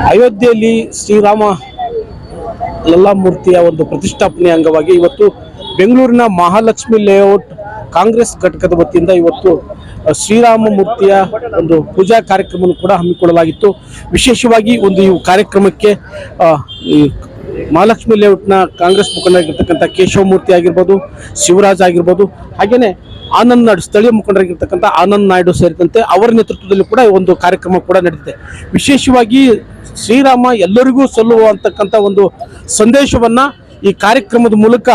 ಅಯೋಧ್ಯೆಯಲ್ಲಿ ಶ್ರೀರಾಮ ಲಲ್ಲಾಮೂರ್ತಿಯ ಒಂದು ಪ್ರತಿಷ್ಠಾಪನೆ ಅಂಗವಾಗಿ ಇವತ್ತು ಬೆಂಗಳೂರಿನ ಮಹಾಲಕ್ಷ್ಮಿ ಲೇಔಟ್ ಕಾಂಗ್ರೆಸ್ ಘಟಕದ ವತಿಯಿಂದ ಇವತ್ತು ಶ್ರೀರಾಮ ಮೂರ್ತಿಯ ಒಂದು ಪೂಜಾ ಕಾರ್ಯಕ್ರಮವನ್ನು ಕೂಡ ಹಮ್ಮಿಕೊಳ್ಳಲಾಗಿತ್ತು. ವಿಶೇಷವಾಗಿ ಒಂದು ಈ ಕಾರ್ಯಕ್ರಮಕ್ಕೆ ಮಹಾಲಕ್ಷ್ಮಿ ಲೇಔಟ್ನ ಕಾಂಗ್ರೆಸ್ ಮುಖಂಡರಾಗಿರ್ತಕ್ಕಂಥ ಕೇಶವಮೂರ್ತಿ ಆಗಿರ್ಬೋದು, ಶಿವರಾಜ್ ಆಗಿರ್ಬೋದು, ಹಾಗೇನೆ ಆನಂದ್ ನಾಯ್ಡು, ಸ್ಥಳೀಯ ಮುಖಂಡರಾಗಿರ್ತಕ್ಕಂಥ ಆನಂದ್ ನಾಯ್ಡು ಸೇರಿದಂತೆ ಅವರ ನೇತೃತ್ವದಲ್ಲಿ ಕೂಡ ಒಂದು ಕಾರ್ಯಕ್ರಮ ಕೂಡ ನಡೆದಿದೆ ವಿಶೇಷವಾಗಿ ಶ್ರೀರಾಮ ಎಲ್ಲರಿಗೂ ಸಲ್ಲುವ ಅಂತಕ್ಕಂಥ ಒಂದು ಸಂದೇಶವನ್ನ ಈ ಕಾರ್ಯಕ್ರಮದ ಮೂಲಕ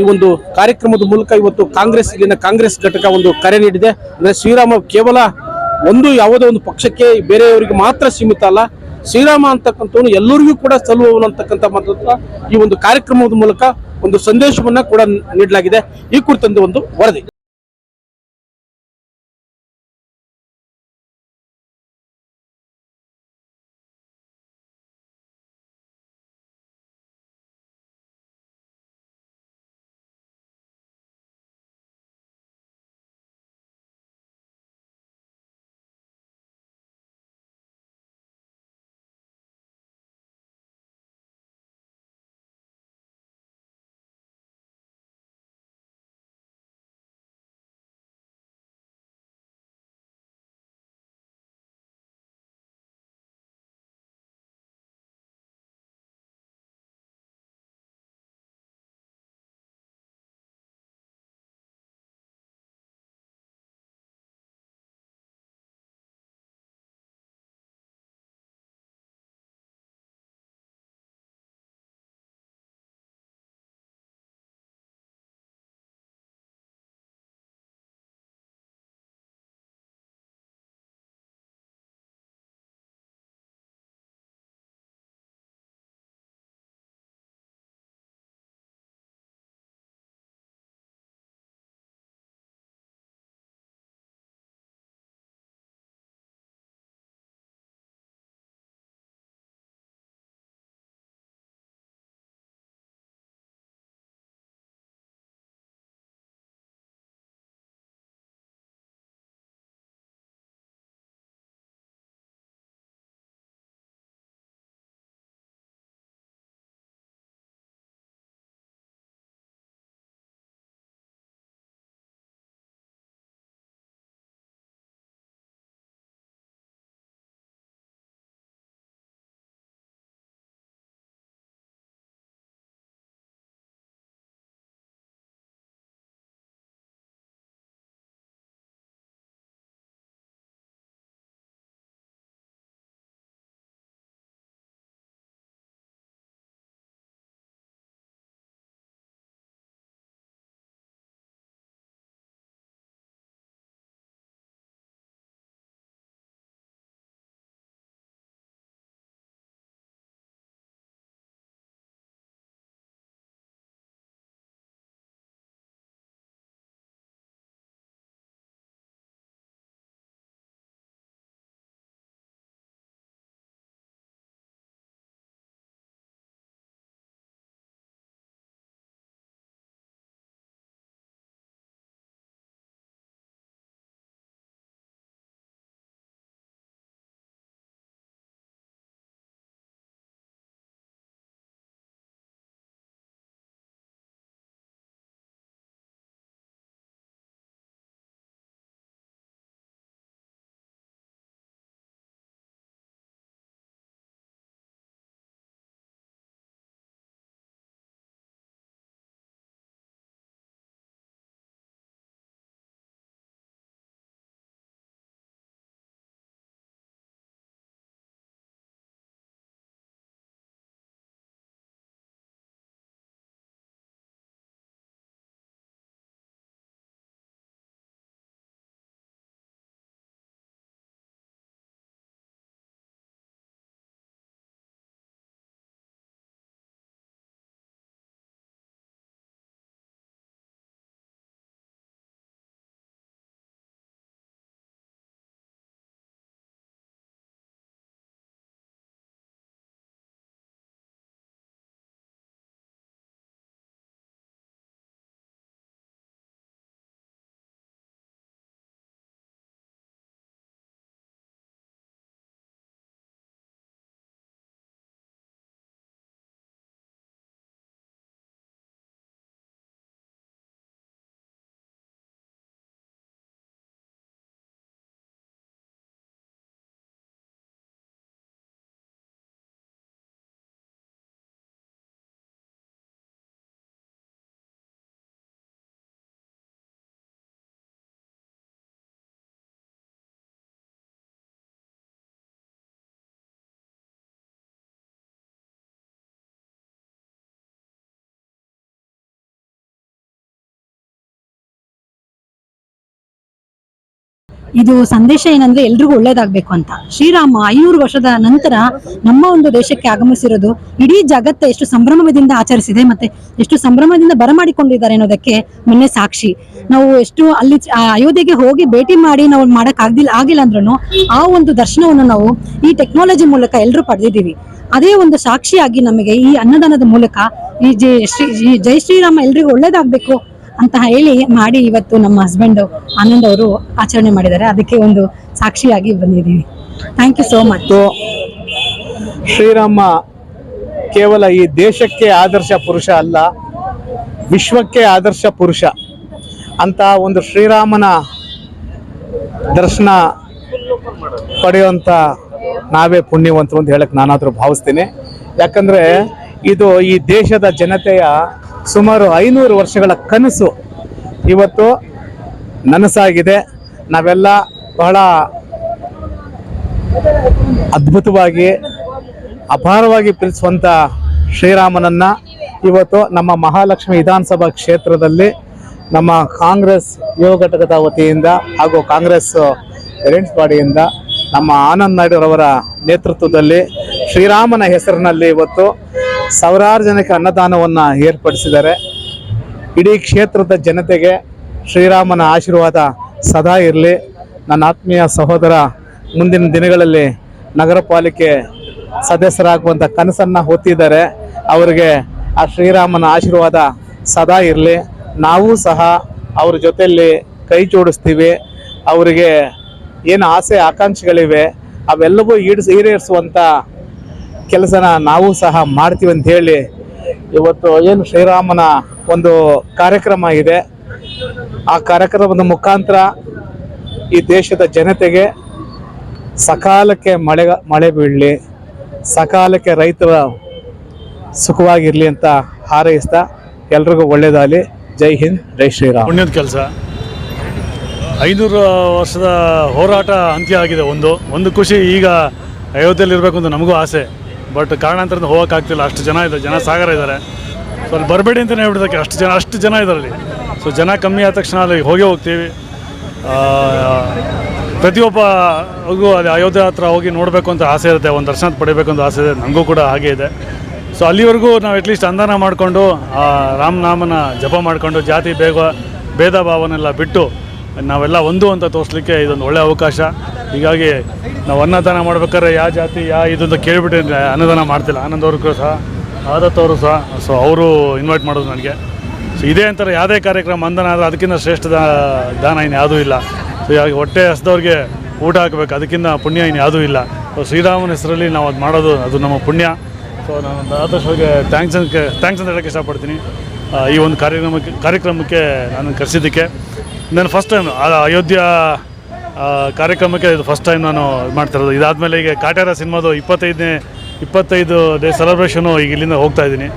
ಈ ಒಂದು ಕಾರ್ಯಕ್ರಮದ ಮೂಲಕ ಇವತ್ತು ಕಾಂಗ್ರೆಸ್, ಇಲ್ಲಿನ ಕಾಂಗ್ರೆಸ್ ಘಟಕ ಒಂದು ಕರೆ ನೀಡಿದೆ. ಅಂದ್ರೆ ಶ್ರೀರಾಮ ಕೇವಲ ಒಂದು ಯಾವುದೋ ಒಂದು ಪಕ್ಷಕ್ಕೆ ಬೇರೆಯವರಿಗೆ ಮಾತ್ರ ಸೀಮಿತ ಅಲ್ಲ ಶ್ರೀರಾಮ ಅಂತಕ್ಕಂಥವನು ಎಲ್ಲರಿಗೂ ಕೂಡ ಸಲ್ಲುವವನು ಅಂತಕ್ಕಂಥ ಮಾತ್ರ ಈ ಒಂದು ಕಾರ್ಯಕ್ರಮದ ಮೂಲಕ ಒಂದು ಸಂದೇಶವನ್ನ ಕೂಡ ನೀಡಲಾಗಿದೆ. ಈ ಕುರಿತಂತೆ ಒಂದು ವರದಿ. ಇದು ಸಂದೇಶ ಏನಂದ್ರೆ ಎಲ್ರಿಗೂ ಒಳ್ಳೇದಾಗ್ಬೇಕು ಅಂತ. ಶ್ರೀರಾಮ ಐನೂರು ವರ್ಷದ ನಂತರ ನಮ್ಮ ಒಂದು ದೇಶಕ್ಕೆ ಆಗಮಿಸಿರೋದು, ಇಡೀ ಜಗತ್ತ ಎಷ್ಟು ಸಂಭ್ರಮದಿಂದ ಆಚರಿಸಿದೆ ಮತ್ತೆ ಎಷ್ಟು ಸಂಭ್ರಮದಿಂದ ಬರಮಾಡಿಕೊಂಡಿದ್ದಾರೆ ಅನ್ನೋದಕ್ಕೆ ಮೊನ್ನೆ ಸಾಕ್ಷಿ. ನಾವು ಎಷ್ಟು ಅಲ್ಲಿ ಅಯೋಧ್ಯೆಗೆ ಹೋಗಿ ಭೇಟಿ ಮಾಡಿ ನಾವು ಮಾಡಕ್ ಆಗ್ದಿಲ್ಲ ಆಗಿಲ್ಲ ಅಂದ್ರೂ ಆ ಒಂದು ದರ್ಶನವನ್ನು ನಾವು ಈ ಟೆಕ್ನಾಲಜಿ ಮೂಲಕ ಎಲ್ಲರೂ ಪಡೆದಿದ್ದೀವಿ. ಅದೇ ಒಂದು ಸಾಕ್ಷಿಯಾಗಿ ನಮಗೆ ಈ ಅನ್ನದಾನದ ಮೂಲಕ ಈ ಜೈ, ಶ್ರೀ ಜೈ ಶ್ರೀರಾಮ ಎಲ್ರಿಗೂ ಒಳ್ಳೇದಾಗ್ಬೇಕು ಅಂತ ಹೇಳಿ ಮಾಡಿ ಇವತ್ತು ನಮ್ಮ ಹಸ್ಬೆಂಡ್ ಆನಂದ್ ಅವರು ಆಚರಣೆ ಮಾಡಿದ್ದಾರೆ. ಅದಕ್ಕೆ ಒಂದು ಸಾಕ್ಷಿಯಾಗಿ ಬಂದಿದ್ದೀವಿ. Thank you so much Shri Rama ಕೇವಲ ಈ ದೇಶಕ್ಕೆ ಆದರ್ಶ ಪುರುಷ ಅಲ್ಲ, ವಿಶ್ವಕ್ಕೆ ಆದರ್ಶ ಪುರುಷ ಅಂತ ಒಂದು ಶ್ರೀರಾಮನ ದರ್ಶನ ಪಡೆಯುವಂಥ ನಾವೇ ಪುಣ್ಯವಂತರು ಅಂತ ಹೇಳಕ್ಕೆ ನಾನಾದರೂ ಭಾವಿಸ್ತೀನಿ. ಯಾಕಂದ್ರೆ ಇದು ಈ ದೇಶದ ಜನತೆಯ ಸುಮಾರು ಐನೂರು ವರ್ಷಗಳ ಕನಸು ಇವತ್ತು ನನಸಾಗಿದೆ. ನಾವೆಲ್ಲ ಬಹಳ ಅದ್ಭುತವಾಗಿ, ಅಪಾರವಾಗಿ ಪ್ರೀತಿಸುವಂಥ ಶ್ರೀರಾಮನನ್ನು ಇವತ್ತು ನಮ್ಮ ಮಹಾಲಕ್ಷ್ಮಿ ವಿಧಾನಸಭಾ ಕ್ಷೇತ್ರದಲ್ಲಿ ನಮ್ಮ ಕಾಂಗ್ರೆಸ್ ಯುವ ಘಟಕದ ವತಿಯಿಂದ ಹಾಗೂ ಕಾಂಗ್ರೆಸ್ ಪೇರೆಂಟ್ಸ್ ಬಾಡಿಯಿಂದ ನಮ್ಮ ಆನಂದ್ ನಾಯ್ಡುರವರ ನೇತೃತ್ವದಲ್ಲಿ ಶ್ರೀರಾಮನ ಹೆಸರಿನಲ್ಲಿ ಇವತ್ತು ಸಾವಿರಾರು ಜನಕ್ಕೆ ಅನ್ನದಾನವನ್ನು ಏರ್ಪಡಿಸಿದ್ದಾರೆ. ಇಡೀ ಕ್ಷೇತ್ರದ ಜನತೆಗೆ ಶ್ರೀರಾಮನ ಆಶೀರ್ವಾದ ಸದಾ ಇರಲಿ. ನನ್ನ ಆತ್ಮೀಯ ಸಹೋದರ, ಮುಂದಿನ ದಿನಗಳಲ್ಲಿ ನಗರ ಪಾಲಿಕೆ ಸದಸ್ಯರಾಗುವಂಥ ಕನಸನ್ನು ಹೊತ್ತಿದ್ದಾರೆ. ಅವರಿಗೆ ಆ ಶ್ರೀರಾಮನ ಆಶೀರ್ವಾದ ಸದಾ ಇರಲಿ. ನಾವು ಸಹ ಅವ್ರ ಜೊತೆಯಲ್ಲಿ ಕೈ ಜೋಡಿಸ್ತೀವಿ. ಅವರಿಗೆ ಏನು ಆಸೆ, ಆಕಾಂಕ್ಷೆಗಳಿವೆ, ಅವೆಲ್ಲವೂ ಈಡ್ಸ್ ಈಡೇರಿಸುವಂಥ ಕೆಲಸನ ನಾವು ಸಹ ಮಾಡ್ತೀವಿ ಅಂತ ಹೇಳಿ ಇವತ್ತು ಏನು ಶ್ರೀರಾಮನ ಒಂದು ಕಾರ್ಯಕ್ರಮ ಇದೆ. ಆ ಕಾರ್ಯಕ್ರಮದ ಮುಖಾಂತರ ಈ ದೇಶದ ಜನತೆಗೆ ಸಕಾಲಕ್ಕೆ ಮಳೆ ಮಳೆ ಬೀಳಲಿ, ಸಕಾಲಕ್ಕೆ ರೈತರ ಸುಖವಾಗಿರಲಿ ಅಂತ ಹಾರೈಸ್ತಾ ಎಲ್ರಿಗೂ ಒಳ್ಳೆಯದಾಗಲಿ ಜೈ ಹಿಂದ್, ಜೈ ಶ್ರೀರಾಮ್. ಪುಣ್ಯದ ಕೆಲಸ. ಐನೂರು ವರ್ಷದ ಹೋರಾಟ ಅಂತ್ಯ ಆಗಿದೆ ಒಂದು. ಒಂದು ಖುಷಿ ಈಗ ಅಯೋಧ್ಯೆಯಲ್ಲಿ ಇರಬೇಕು ಅಂತ ನಮಗೂ ಆಸೆ. ಬಟ್ ಕಾರಣಾಂತರದಿಂದ ಹೋಗೋಕ್ಕಾಗ್ತಿಲ್ಲ. ಅಷ್ಟು ಜನ ಇದ್ದಾರೆ. ಜನ ಸಾಗರ ಇದ್ದಾರೆ. ಸೊ ಅಲ್ಲಿ ಬರಬೇಡಿ ಅಂತಲೇ ಹೇಳ್ಬಿಡೋಕ್ಕೆ ಅಷ್ಟು ಜನ ಅಷ್ಟು ಜನ ಅಲ್ಲಿ. ಸೊ ಜನ ಕಮ್ಮಿ ಆದ ತಕ್ಷಣ ಅಲ್ಲಿ ಹೋಗೇ ಹೋಗ್ತೀವಿ. ಆ, ಪ್ರತಿಯೊಬ್ಬ ಅಲ್ಲಿ ಅಯೋಧ್ಯೆ ಹತ್ರ ಹೋಗಿ ನೋಡಬೇಕು ಅಂತ ಆಸೆ ಇರುತ್ತೆ. ಒಂದು ದರ್ಶನ ಪಡಿಬೇಕು ಅಂತ ಆಸೆ ಇದೆ. ನನಗೂ ಕೂಡ ಹಾಗೆ ಇದೆ. ಸೊ ಅಲ್ಲಿವರೆಗೂ ನಾವು ಅಟ್ಲೀಸ್ಟ್ ಅಂದಾನ ಮಾಡಿಕೊಂಡು ರಾಮನಾಮನ ಜಪ ಮಾಡಿಕೊಂಡು ಜಾತಿ ಬೇಗ ಭೇದ ಭಾವನೆಲ್ಲ ಬಿಟ್ಟು ನಾವೆಲ್ಲ ಒಂದು ಅಂತ ತೋರಿಸ್ಲಿಕ್ಕೆ ಇದೊಂದು ಒಳ್ಳೆಯ ಅವಕಾಶ. ಹೀಗಾಗಿ ನಾವು ಅನ್ನದಾನ ಮಾಡ್ಬೇಕಾದ್ರೆ ಯಾವ ಜಾತಿ, ಯಾ ಇದು ಅಂತ ಕೇಳಿಬಿಟ್ಟು ಅನ್ನದಾನ ಮಾಡ್ತಿಲ್ಲ. ಆನಂದ್ ಸಹ, ಆದತ್ ಸಹ. ಸೊ ಅವರು ಇನ್ವೈಟ್ ಮಾಡೋದು ನನಗೆ. ಸೊ ಇದೇ ಅಂತಾರೆ ಯಾವುದೇ ಕಾರ್ಯಕ್ರಮ ಅಂದನ ಆದರೆ ಅದಕ್ಕಿಂತ ಶ್ರೇಷ್ಠ ದಾನ ಇನ್ನು ಯಾವುದೂ ಇಲ್ಲ. ಸೊ ಹೀಗಾಗಿ ಹೊಟ್ಟೆ ಹಸ್ದವ್ರಿಗೆ ಊಟ ಹಾಕಬೇಕು. ಅದಕ್ಕಿಂತ ಪುಣ್ಯ ಇನ್ನು ಯಾವುದೂ ಇಲ್ಲ. ಸೊ ಶ್ರೀರಾಮನ ಹೆಸರಲ್ಲಿ ನಾವು ಅದು ಮಾಡೋದು, ಅದು ನಮ್ಮ ಪುಣ್ಯ. ಸೊ ನಾನು ಆದಷ್ಟು ಅವ್ರಿಗೆ ಥ್ಯಾಂಕ್ಸ್ ಅಂತ ಥ್ಯಾಂಕ್ಸ್ ಅಂತ ಹೇಳೋಕ್ಕೆ ಇಷ್ಟಪಡ್ತೀನಿ. ಈ ಒಂದು ಕಾರ್ಯಕ್ರಮಕ್ಕೆ ಕಾರ್ಯಕ್ರಮಕ್ಕೆ ನಾನು ಕರೆಸಿದ್ದಕ್ಕೆ. ನಾನು ಫಸ್ಟ್ ಟೈಮ್ ಅಯೋಧ್ಯ ಕಾರ್ಯಕ್ರಮಕ್ಕೆ ಇದು ಫಸ್ಟ್ ಟೈಮ್ ನಾನು ಮಾಡ್ತಿರೋದು ಇದಾದಮೇಲೆ ಈಗ ಕಾಟ್ಯಾರ ಸಿನಿಮಾದು ಇಪ್ಪತ್ತೈದನೇ, ಇಪ್ಪತ್ತೈದು ಡೇ ಸೆಲೆಬ್ರೇಷನು ಈಗ ಇಲ್ಲಿಂದ ಹೋಗ್ತಾ ಇದ್ದೀನಿ.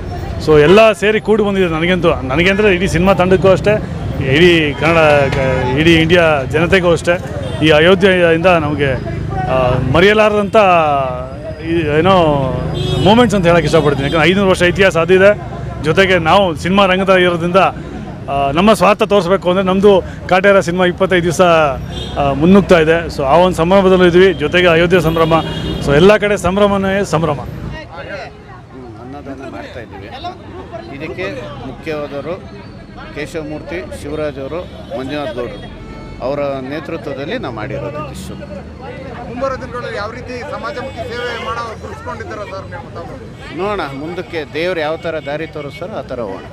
ಸೊ ಎಲ್ಲ ಸೇರಿ ಕೂಡಿ ಬಂದಿದೆ ನನಗಂತೂ. ನನಗೆ ಅಂದರೆ ಇಡೀ ಸಿನಿಮಾ ತಂಡಕ್ಕೂ ಅಷ್ಟೇ, ಇಡೀ ಕನ್ನಡ ಇಡೀ ಇಂಡಿಯಾ ಜನತೆಗೂ ಅಷ್ಟೇ. ಈ ಅಯೋಧ್ಯೆಯಿಂದ ನಮಗೆ ಮರೆಯಲಾರದಂಥ ಏನೋ ಮೂಮೆಂಟ್ಸ್ ಅಂತ ಹೇಳೋಕ್ಕೆ ಇಷ್ಟಪಡ್ತೀನಿ. ಯಾಕಂದರೆ ಐನೂರು ವರ್ಷ ಇತಿಹಾಸ ಅದಿದೆ ಜೊತೆಗೆ ನಾವು ಸಿನಿಮಾ ರಂಗದ ಇರೋದ್ರಿಂದ ನಮ್ಮ ಸ್ವಾರ್ಥ ತೋರಿಸ್ಬೇಕು ಅಂದರೆ ನಮ್ಮದು ಕಾಟೇರ ಸಿನಿಮಾ ಇಪ್ಪತ್ತೈದು ದಿವಸ ಮುನ್ನುಗ್ತಾ ಇದೆ. ಸೊ ಆ ಒಂದು ಸಂಭ್ರಮದಲ್ಲೂ ಇದ್ವಿ. ಜೊತೆಗೆ ಅಯೋಧ್ಯೆ ಸಂಭ್ರಮ. ಸೊ ಎಲ್ಲ ಕಡೆ ಸಂಭ್ರಮನೇ ಸಂಭ್ರಮ. ಅನ್ನದಾನ ಮಾಡ್ತಾ ಇದ್ದೀವಿ. ಇದಕ್ಕೆ ಮುಖ್ಯವಾದವರು ಕೇಶವಮೂರ್ತಿ ಶಿವರಾಜ್ ಅವರು ಮಂಜುನಾಥ್ ಗೌಡರು. ಅವರ ನೇತೃತ್ವದಲ್ಲಿ ನಾವು ಮಾಡಿರೋದು ಇದಿಷ್ಟು ಮುಂಬರೋ ದಿನಗಳಲ್ಲಿ ಯಾವ ರೀತಿ ಸಮಾಜಮುಖಿ ಸೇವೆ ಮಾಡೋ ಗುರುಸ್ಕೊಂಡಿದ್ದೀರಾ ಸರ್ ನೀವು ತಾವು? ನೋಡೋಣ ಮುಂದಕ್ಕೆ ದೇವ್ರು ಯಾವ ಥರ ದಾರಿ ತೋರಿಸ್ತಾರೋ ಆ ಥರ ಹೋಗೋಣ.